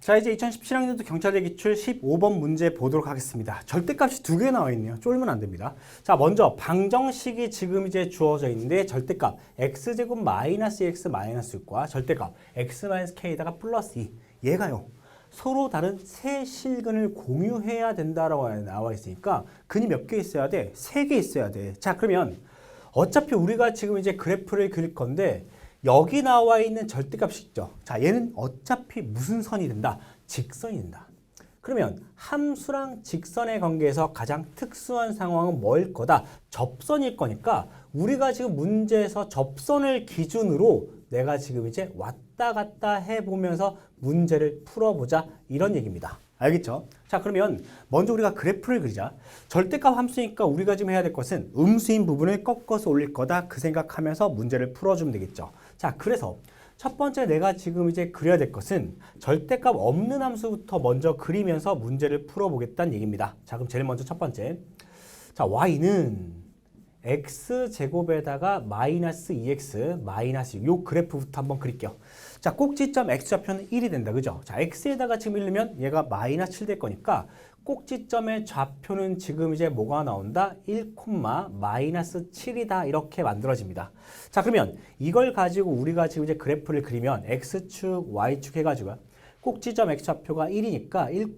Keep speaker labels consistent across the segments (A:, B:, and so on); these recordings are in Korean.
A: 자 이제 2017학년도 경찰대 기출 15번 문제 보도록 하겠습니다. 절대값이 두 개 나와 있네요. 쫄면 안 됩니다. 자 먼저 방정식이 지금 이제 주어져 있는데 절대값 x제곱 마이너스 x 마이너스 6과 절대값 x 마이너스 k에다가 플러스 2 얘가요. 서로 다른 세 실근을 공유해야 된다라고 나와 있으니까 근이 몇 개 있어야 돼? 세 개 있어야 돼. 자 그러면 어차피 우리가 지금 이제 그래프를 그릴 건데 여기 나와 있는 절대값이 있죠. 자, 얘는 어차피 무슨 선이 된다? 직선이 된다. 그러면 함수랑 직선의 관계에서 가장 특수한 상황은 뭐일 거다? 접선일 거니까 우리가 지금 문제에서 접선을 기준으로 내가 지금 이제 왔다 갔다 해보면서 문제를 풀어보자 이런 얘기입니다. 알겠죠? 자 그러면 먼저 우리가 그래프를 그리자. 절대값 함수니까 우리가 지금 해야 될 것은 음수인 부분을 꺾어서 올릴 거다 그 생각하면서 문제를 풀어주면 되겠죠. 자 그래서 첫 번째 내가 지금 이제 그려야 될 것은 절대값 없는 함수부터 먼저 그리면서 문제를 풀어보겠다는 얘기입니다. 자 그럼 제일 먼저 첫 번째 자 y는 x 제곱에다가 마이너스 2x 마이너스 6. 요 그래프부터 한번 그릴게요. 자 꼭지점 x 좌표는 1이 된다 그죠? 자 x에다가 지금 1넣으면 얘가 마이너스 7 될 거니까 꼭지점의 좌표는 지금 이제 뭐가 나온다? 1, 마이너스 7이다 이렇게 만들어집니다. 자 그러면 이걸 가지고 우리가 지금 이제 그래프를 그리면 x축, y축 해가지고 꼭지점 x 좌표가 1이니까 1,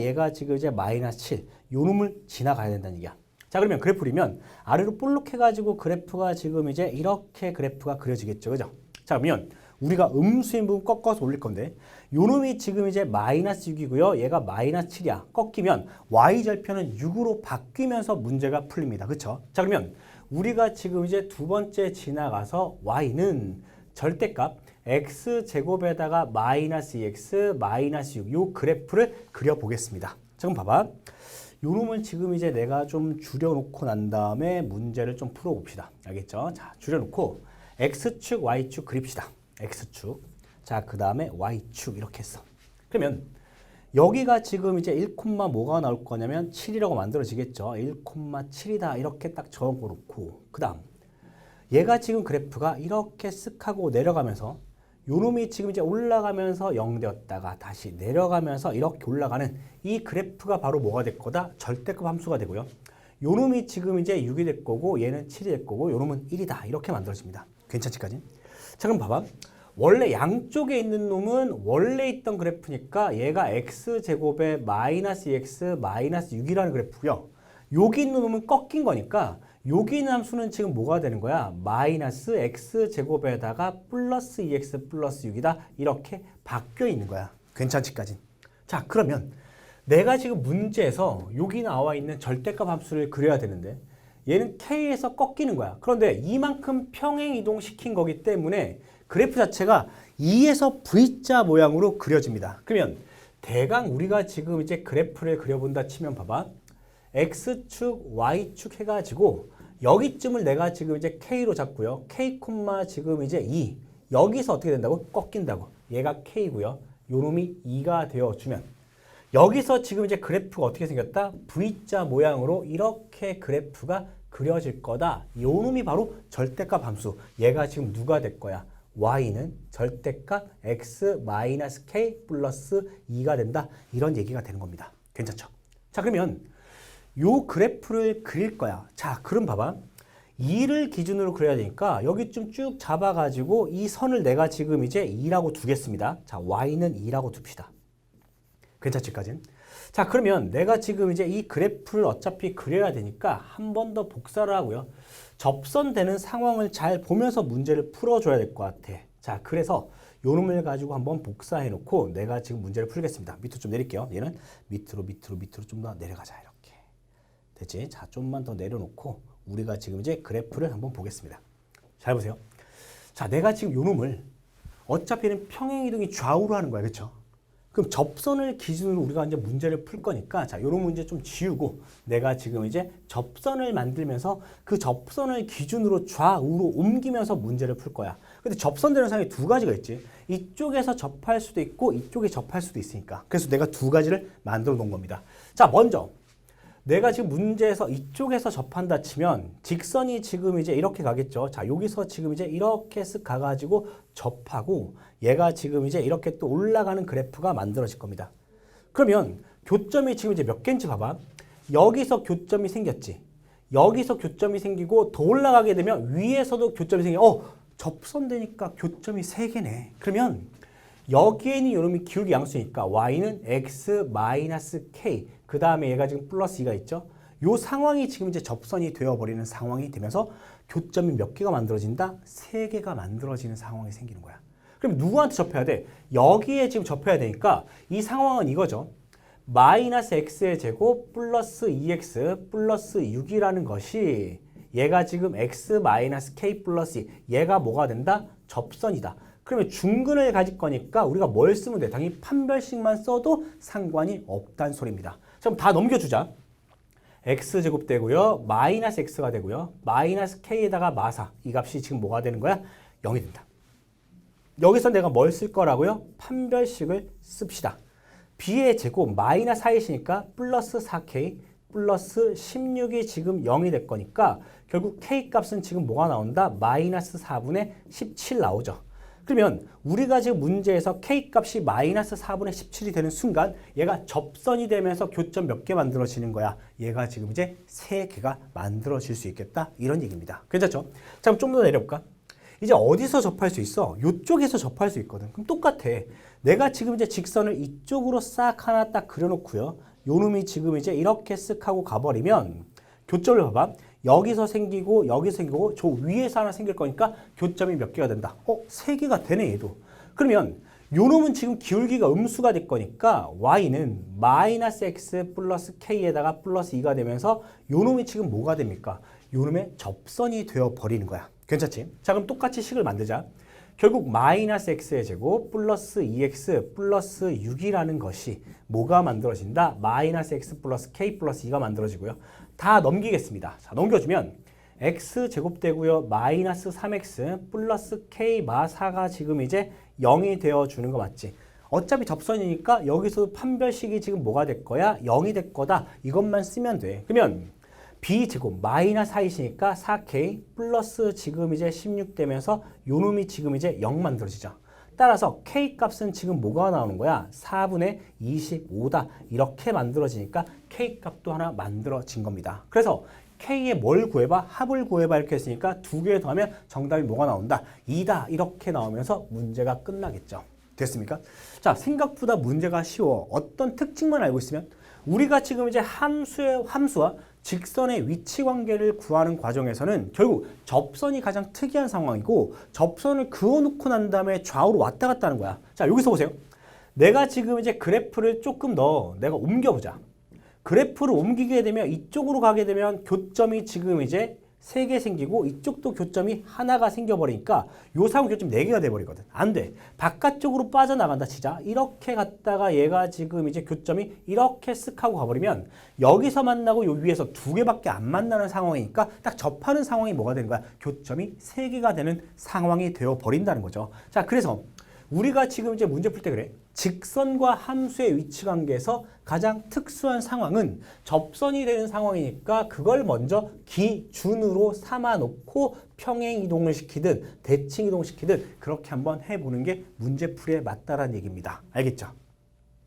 A: 얘가 지금 이제 마이너스 7. 요 놈을 지나가야 된다는 얘기야. 자 그러면 그래프 그리면 아래로 볼록 해가지고 그래프가 지금 이제 이렇게 그래프가 그려지겠죠. 그죠? 자 그러면 우리가 음수인 부분 꺾어서 올릴 건데 요 놈이 지금 이제 마이너스 6이고요. 얘가 마이너스 7이야. 꺾이면 y절편은 6으로 바뀌면서 문제가 풀립니다. 그쵸? 자 그러면 우리가 지금 이제 두 번째 지나가서 y는 절대값 x제곱에다가 마이너스 2x 마이너스 6 요 그래프를 그려보겠습니다. 자 그럼 봐봐. 요 놈을 지금 이제 내가 좀 줄여놓고 난 다음에 문제를 좀 풀어봅시다. 알겠죠? 자 줄여놓고 x축 y축 그립시다. x축. 자, 그 다음에 y축 이렇게 했어. 그러면 여기가 지금 이제 1, 뭐가 나올 거냐면 7이라고 만들어지겠죠. 1, 7이다 이렇게 딱 적어놓고 그 다음 얘가 지금 그래프가 이렇게 쓱 하고 내려가면서 요 놈이 지금 이제 올라가면서 0 되었다가 다시 내려가면서 이렇게 올라가는 이 그래프가 바로 뭐가 될 거다? 절대값 함수가 되고요. 요 놈이 지금 이제 6이 될 거고 얘는 7이 될 거고 요 놈은 1이다 이렇게 만들어집니다. 괜찮지까지? 자 그럼 봐봐. 원래 양쪽에 있는 놈은 원래 있던 그래프니까 얘가 x제곱에 마이너스 2x 마이너스 6이라는 그래프고요. 여기 있는 놈은 꺾인 거니까 여기 있는 함수는 지금 뭐가 되는 거야? 마이너스 x제곱에다가 플러스 2x 플러스 6이다. 이렇게 바뀌어 있는 거야. 괜찮지까지? 자 그러면 내가 지금 문제에서 여기 나와 있는 절대값 함수를 그려야 되는데 얘는 k에서 꺾이는 거야. 그런데 이만큼 평행 이동시킨 거기 때문에 그래프 자체가 2에서 V자 모양으로 그려집니다. 그러면 대강 우리가 지금 이제 그래프를 그려본다 치면 봐봐. X축, Y축 해가지고 여기쯤을 내가 지금 이제 K로 잡고요. K, 지금 이제 2. 여기서 어떻게 된다고? 꺾인다고. 얘가 K고요. 요 놈이 2가 되어주면 여기서 지금 이제 그래프가 어떻게 생겼다? V자 모양으로 이렇게 그래프가 그려질 거다. 요 놈이 바로 절대값 함수. 얘가 지금 누가 될 거야? Y는 절대값 x-k 플러스 2가 된다. 이런 얘기가 되는 겁니다. 괜찮죠? 자 그러면 요 그래프를 그릴 거야. 자 그럼 봐봐. 2를 기준으로 그려야 되니까 여기쯤 쭉 잡아가지고 이 선을 내가 지금 이제 2라고 두겠습니다. 자 y는 2라고 둡시다. 괜찮지까진? 자 그러면 내가 지금 이제 이 그래프를 어차피 그려야 되니까 한 번 더 복사를 하고요. 접선되는 상황을 잘 보면서 문제를 풀어줘야 될 것 같아. 자, 그래서 요 놈을 가지고 한번 복사해 놓고 내가 지금 문제를 풀겠습니다. 밑으로 좀 내릴게요. 얘는 밑으로 밑으로 밑으로 좀 더 내려가자 이렇게. 됐지? 자, 좀만 더 내려놓고 우리가 지금 이제 그래프를 한번 보겠습니다. 잘 보세요. 자, 내가 지금 요 놈을 어차피는 평행 이동이 좌우로 하는 거야. 그렇죠? 그럼 접선을 기준으로 우리가 이제 문제를 풀 거니까 자, 요런 문제 좀 지우고 내가 지금 이제 접선을 만들면서 그 접선을 기준으로 좌우로 옮기면서 문제를 풀 거야. 근데 접선되는 상황이 두 가지가 있지. 이쪽에서 접할 수도 있고 이쪽에 접할 수도 있으니까. 그래서 내가 두 가지를 만들어 놓은 겁니다. 자, 먼저 내가 지금 문제에서 이쪽에서 접한다 치면 직선이 지금 이제 이렇게 가겠죠. 자, 여기서 지금 이제 이렇게 쓱 가가지고 접하고 얘가 지금 이제 이렇게 또 올라가는 그래프가 만들어질 겁니다. 그러면 교점이 지금 이제 몇 개인지 봐봐. 여기서 교점이 생겼지. 여기서 교점이 생기고 더 올라가게 되면 위에서도 교점이 생겨. 어, 접선되니까 교점이 세 개네. 그러면 여기에 있는 요놈이 기울기 양수니까 y는 x 마이너스 k 그 다음에 얘가 지금 플러스 2가 있죠. 요 상황이 지금 이제 접선이 되어버리는 상황이 되면서 교점이 몇 개가 만들어진다? 세 개가 만들어지는 상황이 생기는 거야. 그럼 누구한테 접해야 돼? 여기에 지금 접해야 되니까 이 상황은 이거죠. 마이너스 x의 제곱 플러스 2x 플러스 6이라는 것이 얘가 지금 x 마이너스 k 플러스 2 얘가 뭐가 된다? 접선이다. 그러면 중근을 가질 거니까 우리가 뭘 쓰면 돼? 당연히 판별식만 써도 상관이 없다는 소리입니다. 자, 그럼 다 넘겨주자. x제곱 되고요. 마이너스 x가 되고요. 마이너스 k에다가 마사. 이 값이 지금 뭐가 되는 거야? 0이 된다. 여기서 내가 뭘 쓸 거라고요? 판별식을 씁시다. b의 제곱 마이너스 4이시니까 플러스 4k 플러스 16이 지금 0이 될 거니까 결국 k 값은 지금 뭐가 나온다? 마이너스 4분의 17 나오죠. 그러면 우리가 지금 문제에서 k 값이 마이너스 4분의 17이 되는 순간 얘가 접선이 되면서 교점 몇 개 만들어지는 거야. 얘가 지금 이제 세 개가 만들어질 수 있겠다. 이런 얘기입니다. 괜찮죠? 자, 그럼 좀 더 내려볼까? 이제 어디서 접할 수 있어? 이쪽에서 접할 수 있거든. 그럼 똑같아. 내가 지금 이제 직선을 이쪽으로 싹 하나 딱 그려놓고요. 요 놈이 지금 이제 이렇게 쓱 하고 가버리면 교점을 봐봐. 여기서 생기고 여기서 생기고 저 위에서 하나 생길 거니까 교점이 몇 개가 된다. 어, 세 개가 되네 얘도. 그러면 요 놈은 지금 기울기가 음수가 될 거니까 y는 마이너스 x 플러스 k에다가 플러스 2가 되면서 요 놈이 지금 뭐가 됩니까? 요 놈의 접선이 되어 버리는 거야. 괜찮지? 자 그럼 똑같이 식을 만들자. 결국 마이너스 x의 제곱 플러스 2x 플러스 6이라는 것이 뭐가 만들어진다? 마이너스 x 플러스 k 플러스 2가 만들어지고요. 다 넘기겠습니다. 자 넘겨주면 x 제곱되고요. 마이너스 3x 플러스 k 마 4가 지금 이제 0이 되어주는 거 맞지? 어차피 접선이니까 여기서 판별식이 지금 뭐가 될 거야? 0이 될 거다. 이것만 쓰면 돼. 그러면 b제곱 마이너스 4이시니까 4k 플러스 지금 이제 16 되면서 요 놈이 지금 이제 0 만들어지죠. 따라서 k 값은 지금 뭐가 나오는 거야? 4분의 25다. 이렇게 만들어지니까 k 값도 하나 만들어진 겁니다. 그래서 k의 뭘 구해봐? 합을 구해봐 이렇게 했으니까 두 개 더하면 정답이 뭐가 나온다? 2다. 이렇게 나오면서 문제가 끝나겠죠. 됐습니까? 자, 생각보다 문제가 쉬워. 어떤 특징만 알고 있으면 우리가 지금 이제 함수의 함수와 직선의 위치 관계를 구하는 과정에서는 결국 접선이 가장 특이한 상황이고 접선을 그어놓고 난 다음에 좌우로 왔다 갔다 하는 거야. 자, 여기서 보세요. 내가 지금 이제 그래프를 조금 더 내가 옮겨보자. 그래프를 옮기게 되면 이쪽으로 가게 되면 교점이 지금 이제 세 개 생기고 이쪽도 교점이 하나가 생겨버리니까 요 상황 교점 네 개가 돼버리거든. 안 돼. 바깥쪽으로 빠져나간다 치자. 이렇게 갔다가 얘가 지금 이제 교점이 이렇게 쓱 하고 가버리면 여기서 만나고 요 위에서 두 개밖에 안 만나는 상황이니까 딱 접하는 상황이 뭐가 되는 거야? 교점이 세 개가 되는 상황이 되어 버린다는 거죠. 자, 그래서 우리가 지금 이제 문제 풀 때 그래. 직선과 함수의 위치 관계에서 가장 특수한 상황은 접선이 되는 상황이니까 그걸 먼저 기준으로 삼아 놓고 평행 이동을 시키든 대칭 이동시키든 그렇게 한번 해보는 게 문제 풀이에 맞다라는 얘기입니다. 알겠죠?